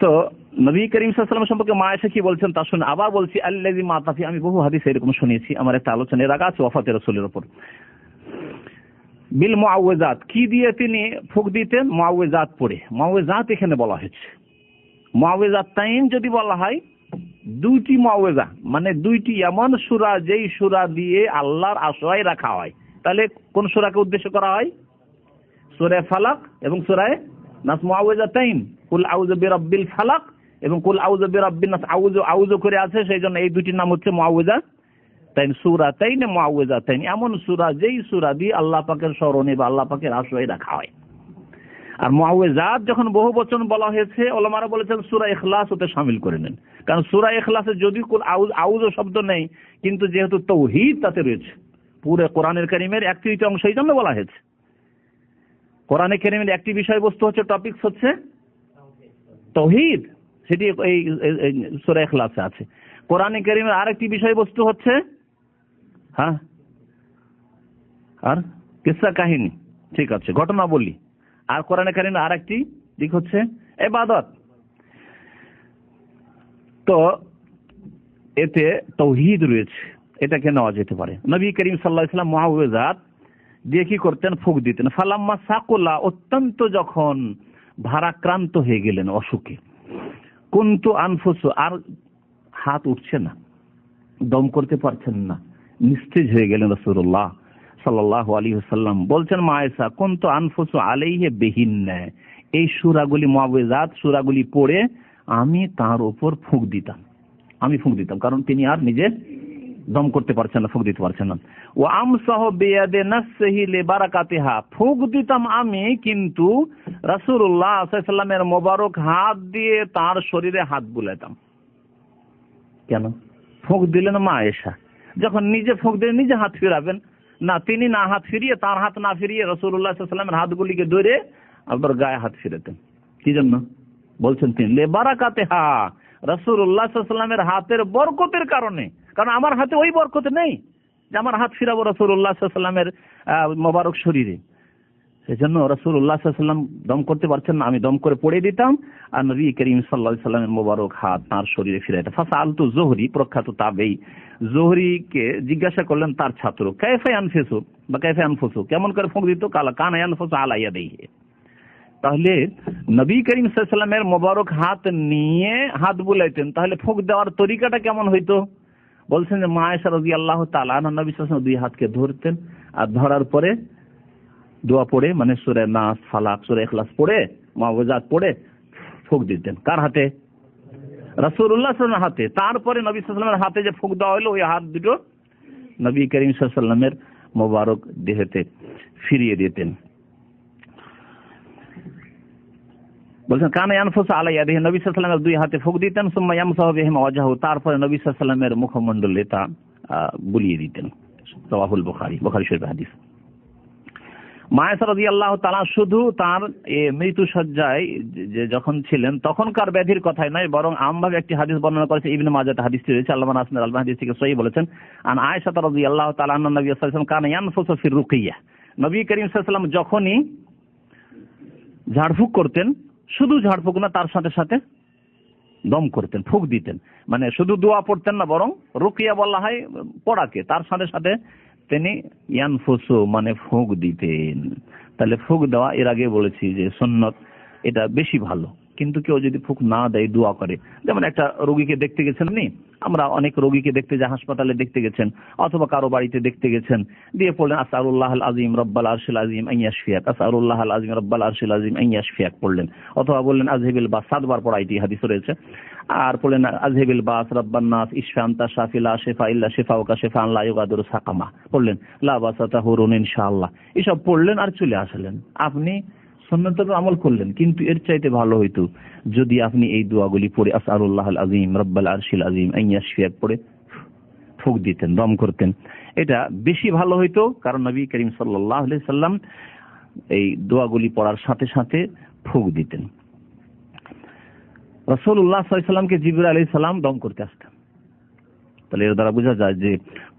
তো নবী করিম সাল্লাম সম্পর্কে মা এসে কি বলছেন তা শুনে আবার বলছি আল্লাজি মাতাফি আমি বহু হাদিস এরকম শুনেছি। আমার একটা আলোচনা এর আছে ওয়াফাতের রসুলের ওপর। বিল মুআওয়াজাত, কি দিয়ে তিনি ফুক দিতেন? মুআওয়াজাত পড়ে। মুআওয়াজাত এখানে বলা হয়েছে। মুআওয়াজাত তাইন যদি বলা হয়, দুইটি মুআওয়াজা মানে দুইটি এমন সুরা, যেই সুরা দিয়ে আল্লাহর আশ্রয় রাখা হয়। তাহলে কোন সূরাকে উদ্দেশ্য করা হয়? সূরা ফালাক এবং সূরা নাস মুআওয়াজাতাইন। কুল আউযু বিরাব্বিল ফালাক এবং কুল আউযু বিরাব্বিন নাস, আউযু আউযু করে আছে সেই জন্য এই দুইটির নাম হচ্ছে তাইন সূরা তাইন মুআওয়াজা তাইন এমন সূরা, যেই সূরা দিয়ে আল্লাহ পাকের স্মরণে বা আল্লাহ পাকের আশ্রয় রাখা হয়। আর মুআওয়াজাত যখন বহু বচন বলা হয়েছে, ওলামারা বলেছেন সূরা ইখলাস ওতে শামিল করে নেন। কারণ সূরা ইখলাসে যদি কুল আউজ আউজ শব্দ নেই, কিন্তু যেহেতু তৌহিদ তাতে রয়েছে। পুরো কোরআনের কারিমের এক তৃতীয় এই জন্য বলা হয়েছে। কোরআনে কেরিমের একটি বিষয়বস্তু হচ্ছে টপিকস হচ্ছে তৌহিদ? সেটি এই সূরা ইখলাসে আছে। কোরআনে কারিমের আরেকটি বিষয়বস্তু হচ্ছে হ্যাঁ? আর কিসা কাহিনী? ঠিক আছে ঘটনা বলি আর কোরআনে কারিমের আরেকটি দিক হচ্ছে এবাদত। তো এতে তৌহিদ রয়েছে, এটাকে নেওয়া যেতে পারে। নবী করিম সাল্লাহ ইসলাম মহাউজাত দিয়ে কি করতেন? ফুক দিতেন। ফালাম্মা সাকুল্লা অত্যন্ত যখন ভারাক্রান্ত হয়ে গেলেন অসুখে। কুন্তু আনফুসু আর হাত উঠছে না, দম করতে পারছেন না, নিস্তেজ হয়ে গেলেন রসুল্লাহ সাল্লাহ আলী সাল্লাম বলছেন মায়েসা কুন্তু আনফুসু আলাইহে বেহিন নেয় এই সুরাগুলি মাওয়েজাত সুরাগুলি পড়ে আমি তার উপর ফুঁক দিতাম। আমি ফুঁক দিতাম, কারণ তিনি আর নিজে দম করতে পারছেন না, ফুঁক দিতে পারছেন না। ও আমসহ বেয়াদে নাসহিলে বারাকাতিহা, ফুঁক দিতাম আমি কিন্তু রাসূলুল্লাহ সাল্লামের মোবারক হাত দিয়ে তার শরীরে হাত বুলাইতাম। কেন? ফুঁক দিলেন মা এসা যখন নিজে ফুঁক দিলেন, নিজে হাত ফিরাবেন। না, তিনি না হাত ফিরিয়ে, তার হাত না ফিরিয়ে রসুল্লাহ সাল্লামের হাতগুলিকে ধরে আবার গায়ে হাত ফিরেতেন। কি জন্য? বলছেন তিনি, লে বারাকাতে হা রসুল্লাহ সাল্লামের হাতের বরকতের কারণে। কারণ আমার হাতে ওই বরকত নেই যে আমার হাত ফিরাবো রসুল্লাহ সাল্লামের মোবারক শরীরে। সেই জন্য রসুল্লাহ সাল্লাম দম করতে পারছেন না, আমি দম করে পড়ে দিতাম আর নবী করিম সাল্লাহ সাল্লামের মোবারক হাত তার শরীরে ফিরাইতাম ফাঁসা আলতু জোহরি, প্রখ্যাত তাবেই। জোহরিকে জিজ্ঞাসা করলেন, তার ছাত্র কেফে আনফেসু বা কেফে আনফুসু কেমন করে ফুঁক দিত? কালা কান আনফুসু আলাইয়া দেই তাহলে নবী করিম সাল্লামের মোবারক হাত নিয়ে হাত বুলাইতেন, তাহলে ফুঁক দেওয়ার তরিকাটা কেমন হইতো? বলছেন যে মায়েশা রাজি আল্লাহ নবী দুই হাতকে ধরতেন আর ধরার পরে দোয়া পড়ে মানে সুরে নাস, ফালাক, সুরে এখলাস পড়ে মাহজাত পড়ে, ফুক দিতেন। কার হাতে? রাসুল্লাহ হাতে। তারপরে নবী সাল্লামের হাতে যে ফুক দেওয়া হলো ওই হাত দুটো নবী করিম সাল্লামের মোবারক দেহেতে ফিরিয়ে দিতেন। বলছেন, কানে আনফুস আলাইয়া দেহে নবী সাল্লামের দুই হাতে ফুক দিতেন, সুম্মা ইয়ামসাহ বিহিম ওয়াজহু তারপরে নবী সাল্লামের মুখমণ্ডলে তা বুলিয়ে দিতেন। সওয়াহুল বুখারী বুখারী শরীফ হাদিস। মায়াসারদি আল্লাহ তালা শুধু তার মৃত্যু যে যখন ছিলেন, তখনকার ব্যাধির কথাই নয়, বরং আমভাবে একটি হাদিস বর্ণনা করেছে ইবনে মাজাত হাদিসটি রয়েছে আল্লাহ আসমির আল্লাহ হাদিস থেকে সহি বলেছেন আর আয়েশা রাদি আল্লাহ তালা নবী সাল্লাম কান ফির রুকিয়া। নবী করিম সাল্লাম যখনই ঝাড়ফুঁক করতেন শুধু ঝাড়ফুঁক না, তার সাথে সাথে দম করতেন, ফুক দিতেন। মানে শুধু দোয়া পড়তেন না, বরং রুকিয়া বলা হয়, পড়াকে। তার সাথে সাথে তিনি ইয়ানফুসু মানে ফুঁক দিতেন। তাহলে ফুঁক দেওয়া, এর আগে বলেছি যে সন্ন্যত এটা বেশি ভালো। কিন্তু কেউ যদি ফুক না দেয়, দোয়া করে। যেমন একটা রোগীকে দেখতে গেছেন নি আমরা অনেক রোগীকে দেখতে যা হাসপাতালে দেখতে গেছেন, অথবা কারও বাড়িতে দেখতে গেছেন, দিয়ে পড়লেন আসারুল্লাহ আজিম রব্বাল আরশিল আজিম আইয়াশফিয়াক আসারুল্লাহ আজিম রব্বাল আরশিল আজিম আইয়াশফিয়াক পড়লেন। অথবা বললেন আজহেবিল বা সাতবার পড়া এটি হাদিস রয়েছে। আর পড়লেন আজহেবিল বাস রব্বান্নাস ইশফান্তা শাফিলা শেফা ইল্লা শেফা ওকা শেফা আল্লাহ ইউগাদুর সাকামা, পড়লেন, লা বাসাতা ইনশাআল্লাহ। এসব পড়লেন আর চলে আসলেন। আপনি সন্ন্যতের আমল করলেন, কিন্তু এর চাইতে ভালো হইতো যদি আপনি এই দোয়াগুলি পড়ে আসারুল্লাহ আজিম, রব্বাল আরশিল আজিম আইয়াশফিয়াক পড়ে ফুক দিতেন, দম করতেন। এটা বেশি ভালো হইতো, কারণ নবী করিম সাল্লাহ সাল্লাম এই দোয়াগুলি পড়ার সাথে সাথে ফুক দিতেন। রসুল্লাহ সাল্লামকে জিবুর আলি সাল্লাম দম করতে আসতেন। তাহলে এর দ্বারা বোঝা যায় যে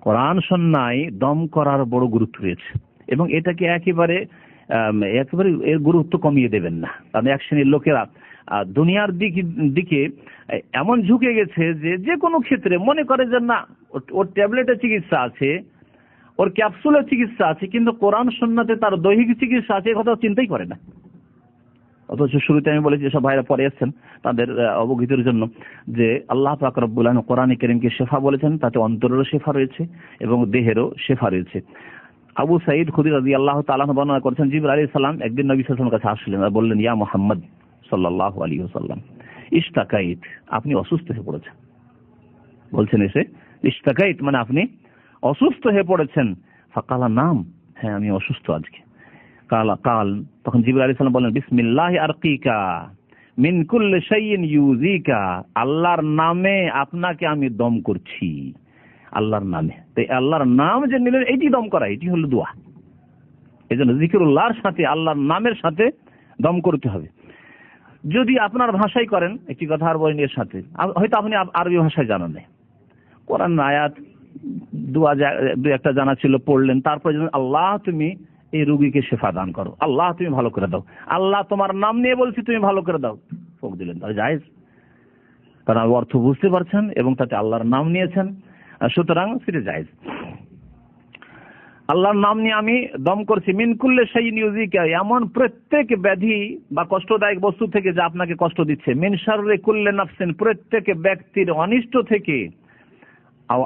কোরআন সন্ন্যায় দম করার বড় গুরুত্ব রয়েছে। এবং এটাকে একেবারে একেবারে এর গুরুত্ব কমিয়ে দেবেন না। কারণ এক শ্রেণির লোকেরা দুনিয়ার দিক, দিকে এমন ঝুঁকে গেছে যে যে কোনো ক্ষেত্রে মনে করে যে না, ওর- ট্যাবলেটের চিকিৎসা আছে, ওর ক্যাপসুলের চিকিৎসা আছে, কিন্তু কোরআন সন্ন্যাতে তার দৈহিক চিকিৎসা আছে কথা চিন্তাই করে না। অথচ শুরুতে আমি বলেছি, যেসব ভাইরা পরে এসছেন তাদের অবগতির জন্য যে আল্লাহ আলম কোরআন করিমকে শেফা বলেছেন, তাতে অন্তরেরও শেফা রয়েছে এবং দেহেরও শেফা রয়েছে। আবু সাইদ খুদির রাজি আল্লাহ তালাহ বর্ণনা করেছেন জিবর আলী সাল্লাম একদিন নবী সাল্লামের কাছে আসলেন আর বললেন, ইয়া মোহাম্মদ সাল্লাহ আলী সাল্লাম ইস্তাকাইত আপনি অসুস্থ হয়ে পড়েছেন। বলছেন এসে ইস্তাকাইত মানে আপনি অসুস্থ হয়ে পড়েছেন। ফাকালা, নাম হ্যাঁ আমি অসুস্থ আজকে। কাল কাল, তখন জিবর আলী সাল্লাম বলেন বিসমিল্লাহ আরকিকা, মিন কুল্লি শাইইন ইউজিকা আল্লাহর নামে আপনাকে আমি দম করছি। আল্লাহর নামে। তো আল্লাহর নাম যে নিলেন, এটি দম করা, এটি হলো দোয়া। এই জন্য জিকিরুল্লাহর সাথে, আল্লাহর নামের সাথে দম করতে হবে। যদি আপনার ভাষায় করেন, একটি কথা আর বলেন এর সাথে হয়তো আপনি আরবি ভাষায় জানেন না কোরআন আয়াত, দোয়া দু একটা জানা ছিল, পড়লেন, তারপরে আল্লাহ তুমি এই রুগীকে শেফা দান করো, আল্লাহ তুমি ভালো করে দাও, আল্লাহ তোমার নাম নিয়ে বলছি, তুমি ভালো করে দাও, ফোক দিলেন, তাহলে জায়েজ। কারণ অর্থ বুঝতে পারছেন এবং তাতে আল্লাহর নাম নিয়েছেন। সুতরাং সেটা জায়েজ আল্লাহর নাম নিয়ে আমি দম করছি। মিনকুল্লে সেই নিউজিকা এমন প্রত্যেক ব্যাধি বা কষ্টদায়ক বস্তু থেকে যা আপনাকে কষ্ট দিচ্ছে। মিনসারে কুল্লে নাফসিন, প্রত্যেক ব্যক্তির অনিষ্ট থেকে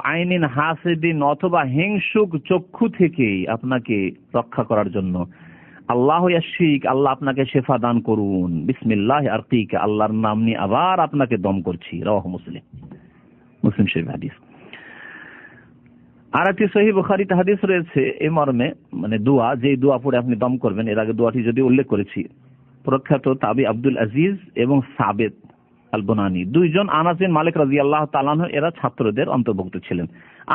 আইনিন হাসিদিন, অথবা হিংসুক চক্ষু থেকে আপনাকে রক্ষা করার জন্য। আল্লাহ ইয়াশিক আল্লাহ আপনাকে শেফা দান করুন। বিসমিল্লাহ আর আল্লাহর নাম নিয়ে আবার আপনাকে দম করছি। রাহ মুসলিম। মুসলিম শরীফ হাদিস। আর একটি সহি হাদিস রয়েছে এই মর্মে মানে দোয়া যে দোয়া পড়ে আপনি দম করবেন, এর আগে দোয়াটি যদি উল্লেখ করেছি। প্রখ্যাত তাবি আব্দুল আজিজ এবং সাবেদ আল বোনানি দুইজন আনাসিন মালিক রাজি আল্লাহ তালাহ এরা ছাত্রদের অন্তর্ভুক্ত ছিলেন।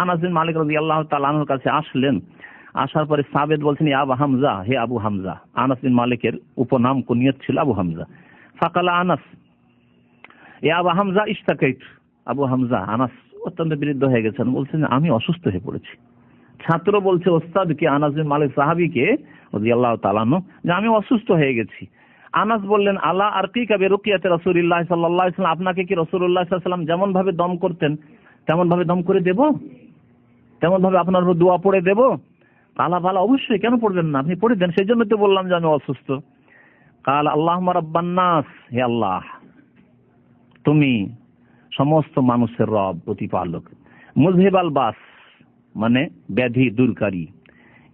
আনাসিন মালিক রাজি আল্লাহ তালাহর কাছে আসলেন। আসার পরে সাবেদ বলছেন আবু হামজা, হে আবু হামজা। আনাস বিন মালিকের উপনাম কুনিয়ত ছিল আবু হামজা। ফাকালা আনাস এ আবু হামজা ইস্তাকাইত আবু হামজা, আনাস অত্যন্ত বিরুদ্ধ হয়ে গেছেন। বলছেন, আমি অসুস্থ হয়ে পড়েছি। ছাত্র বলছে, ওস্তাদ কি আনাস বিন মালিক সাহাবিকে আল্লাহ তালানো যে আমি অসুস্থ হয়ে গেছি। আনাস বললেন আল্লাহ আর কি কাবে রুকিয়াতে রসুল্লাহ সাল্লাহ আপনাকে কি রসুল্লাহ সাল্লাম যেমন ভাবে দম করতেন তেমন ভাবে দম করে দেব? তেমন ভাবে আপনার উপর দোয়া পড়ে দেব? আল্লাহ ভালো অবশ্যই, কেন পড়বেন না? আপনি পড়ে দেন। সেই জন্য তো বললাম যে আমি অসুস্থ। কাল আল্লাহ রাব্বান্নাস হে আল্লাহ, তুমি সমস্ত মানুষের রব প্রতিপালক। মুজহেবাল বাস মানে ব্যাধি, দূরকারী।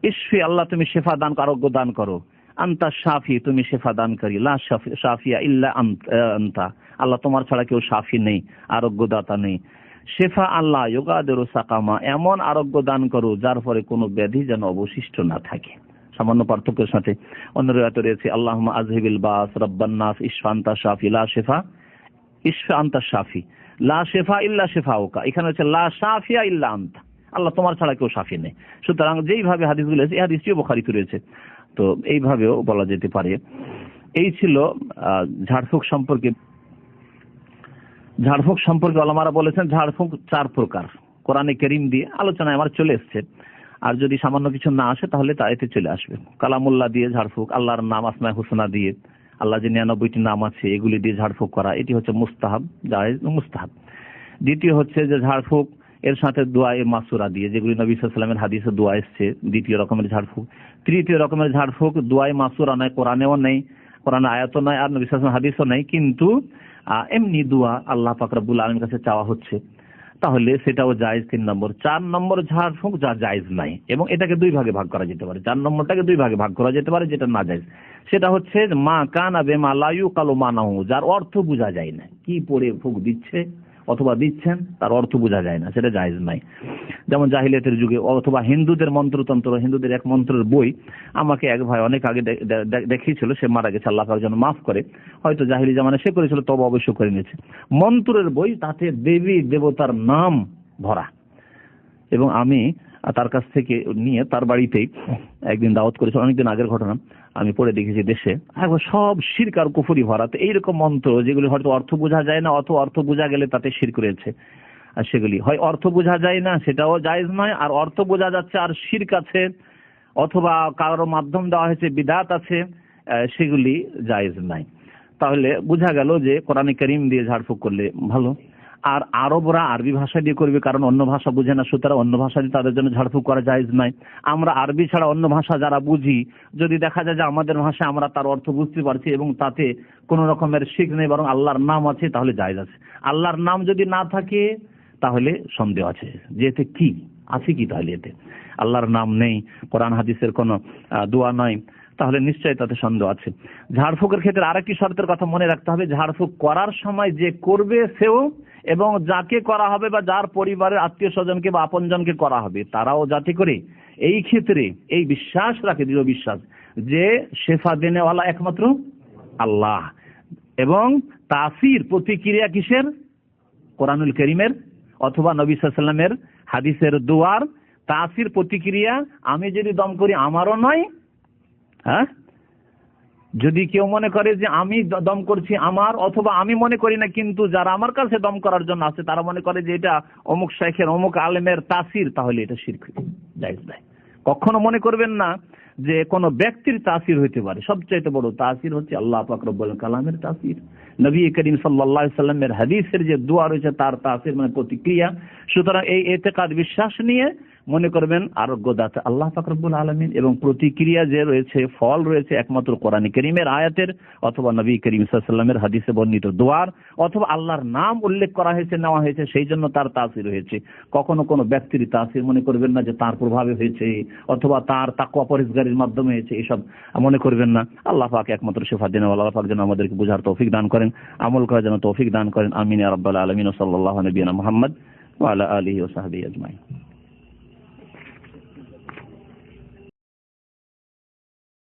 ঈশ্বরী আল্লাহ তুমি শেফা দান, আরোগ্য দান করো। আন্তা সাফি তুমি শেফা দানকারী। লা শাফিয়া ইল্লা আন্তা। আল্লাহ তোমার ছাড়া কেউ সাফি নেই, আরোগ্যদাতা নেই। শেফা আল্লাহ যোগাদের সাকামা, এমন আরোগ্য দান করো, যার পরে কোনো ব্যাধি যেন অবশিষ্ট না থাকে। সামান্য পার্থক্যের সাথে অন্য রেয়াতে রয়েছে আল্লাহ আজহিবিল বাস রব্বান্নাস ইসফান্তা শাফি, লা শেফা, ইসফা আন্তা শাফি। লা শেফা ইল্লা শেফা ওকা এখানে হচ্ছে লা শাফিয়া ইল্লা আন্তা। আল্লাহ তোমার ছাড়া কেউ সাফি নেই। সুতরাং যেইভাবে হাদিসগুলো এই হাদিসটিও রয়েছে। তো এইভাবেও বলা যেতে পারে। এই ছিল ঝাড়ফুঁক সম্পর্কে। ঝাড়ফুঁক সম্পর্কে আলমারা বলেছেন, ঝাড়ফুঁক চার প্রকার। কোরআনে করিম দিয়ে আলোচনায় আমার চলে এসছে। আর যদি সামান্য কিছু না আসে, তাহলে তা এতে চলে আসবে। কালামুল্লাহ দিয়ে ঝাড়ফুঁক, আল্লাহর নাম, আসমায় হুসনা দিয়ে। আল্লাহ যে নিরানব্বইটি নাম আছে, এগুলি দিয়ে ঝাড়ফুঁক করা, এটি হচ্ছে মুস্তাহাব, জায়েজ মুস্তাহাব। দ্বিতীয় হচ্ছে যে ঝাড়ফুঁক, এর সাথে দোয়া এ মাসুরা দিয়ে, যেগুলি নবী সাল্লামের হাদিসে দোয়া এসছে, দ্বিতীয় রকমের ঝাড়ফুঁক। তৃতীয় রকমের ঝাড়ফুঁক দোয়াই মাসুরা নয়, কোরআনেও নেই, কোরআন আয়াতও নয়, আর নবী সাল্লামের হাদিসও নেই, কিন্তু এমনি দোয়া আল্লাহ পাক রব্বুল আলমীর কাছে চাওয়া হচ্ছে। তাহলে সেটাও জায়েজ তিন নম্বর। চার নম্বর ঝাড়ফুঁক যা জায়েজ নাই। এবং এটাকে দুই ভাগে ভাগ করা যেতে পারে। চার নম্বরটাকে দুই ভাগে ভাগ করা যেতে পারে, যেটা না জায়েজ। সেটা হচ্ছে, মা কানা বেমা লায়ু কালো মানাহু যার অর্থ বোঝা যায় না। কি পড়ে ফুক দিচ্ছে? অথবা দিচ্ছেন, তার অর্থ বোঝা যায় না, সেটা জায়েজ নাই। যেমন জাহিলিয়াতের যুগে, অথবা হিন্দুদের মন্ত্রতন্ত্র, হিন্দুদের এক মন্ত্রের বই আমাকে এক ভাই অনেক আগে দেখিয়েছিল, সে মারা গেছে, আল্লাহ যেন মাফ করে। হয়তো জাহিলি জামানে সে করেছিল, তব অবশ্য করে নিয়েছে। মন্ত্রের বই, তাতে দেবী দেবতার নাম ভরা। এবং আমি তার কাছ থেকে নিয়ে তার বাড়িতেই একদিন দাওয়াত করেছি অনেকদিন আগের ঘটনা, আমি পড়ে দেখেছি দেশে। একবার সব শির্ক আর কুফুরি ভরা তো এইরকম মন্ত্র, যেগুলি হয়তো অর্থ বোঝা যায় না, অত অর্থ বোঝা গেলে তাতে শির্ক রয়েছে। আর সেগুলি, হয় অর্থ বোঝা যায় না, সেটাও জায়েজ নয়, আর অর্থ বোঝা যাচ্ছে, আর শির্ক আছে, অথবা কারোর মাধ্যম দেওয়া হয়েছে বিদাত আছে সেগুলি জায়েজ নাই। তাহলে বোঝা গেল যে কোরআনে করিম দিয়ে ঝাড়ফুঁক করলে ভালো। আর আরবরা আরবি ভাষা দিয়ে করবে, কারণ অন্য ভাষা বুঝে না, সুতরাং অন্য ভাষা দিয়ে তাদের জন্য ঝাড়ফুঁক করা যায় নাই আমরা আরবি ছাড়া অন্য ভাষা যারা বুঝি, যদি দেখা যায় যে আমাদের ভাষায় আমরা তার অর্থ বুঝতে পারছি এবং তাতে কোন রকমের শিখ নেই, বরং আল্লাহর নাম আছে, তাহলে জায়জ আছে। আল্লাহর নাম যদি না থাকে, তাহলে সন্দেহ আছে। যে এতে কি? আছে কি তাহলে এতে? আল্লাহর নাম নেই, কোরআন হাদিসের কোনো দোয়া নয়। তাহলে নিশ্চয়ই তাতে সন্দেহ আছে। ঝাড়ফুঁকের ক্ষেত্রে আরেকটি শর্তের কথা মনে রাখতে হবে, ঝাড়ফুঁক করার সময় যে করবে সেও এবং যাকে করা হবে বা যার পরিবারের আত্মীয় স্বজনকে বা আপনজনকে করা হবে, তারাও যাতে করে এই ক্ষেত্রে এই বিশ্বাস রাখে, দৃঢ় বিশ্বাস, যে শেফা দেনেওয়ালা একমাত্র আল্লাহ। এবং তাসির প্রতিক্রিয়া কিসের? কোরআনুল করিমের অথবা নবী সাল্লামের হাদিসের দুয়ার। তাসির প্রতিক্রিয়া, আমি যদি দম করি, আমারও নয় হ্যাঁ? যদি কেউ মনে করে যে আমি দম করছি আমার, অথবা আমি মনে করি না, কিন্তু যারা আমার কাছে দম করার জন্য আছে, তারা মনে করে যে এটা অমুক শেখের, অমুক আলেমের তাসির, তাহলে এটা শিরক কখনো মনে করবেন না যে কোনো ব্যক্তির তাসির হইতে পারে। সবচাইতে বড় তাসির হচ্ছে আল্লাহ পাক রব্বুল কালামের তাসির। নবী করিম আলাইহি সাল্লামের হাদিসের যে দোয়া রয়েছে, তার তাসির মানে প্রতিক্রিয়া। সুতরাং এই এতেকাদ বিশ্বাস নিয়ে মনে করবেন আরোগ্য দাতা আল্লাহ ফাকরবুল আলমিন এবং প্রতিক্রিয়া যে রয়েছে, ফল রয়েছে একমাত্র কোরআন করিমের আয়াতের অথবা নবী করিম সাল্লামের হাদিসে বর্ণিত দোয়ার অথবা আল্লাহর নাম উল্লেখ করা হয়েছে, নেওয়া হয়েছে, সেই জন্য তার তাসির হয়েছে। কখনো কোনো ব্যক্তির তাসির মনে করবেন না যে তার প্রভাবে হয়েছে অথবা তার তাকুয়া পরিষ্কারের মাধ্যমে হয়েছে, এসব মনে করবেন না। আল্লাহ পাক একমাত্র শেফা দিন আল্লাহ পাক যেন আমাদেরকে বোঝার তৌফিক দান করেন, আমল করার জন্য তৌফিক দান করেন। আমিন আব্বাল আলমিন। সাল্লাহ নবীনা মোহাম্মদ ওয়ালা আলহি ওসাহাবি আজমাই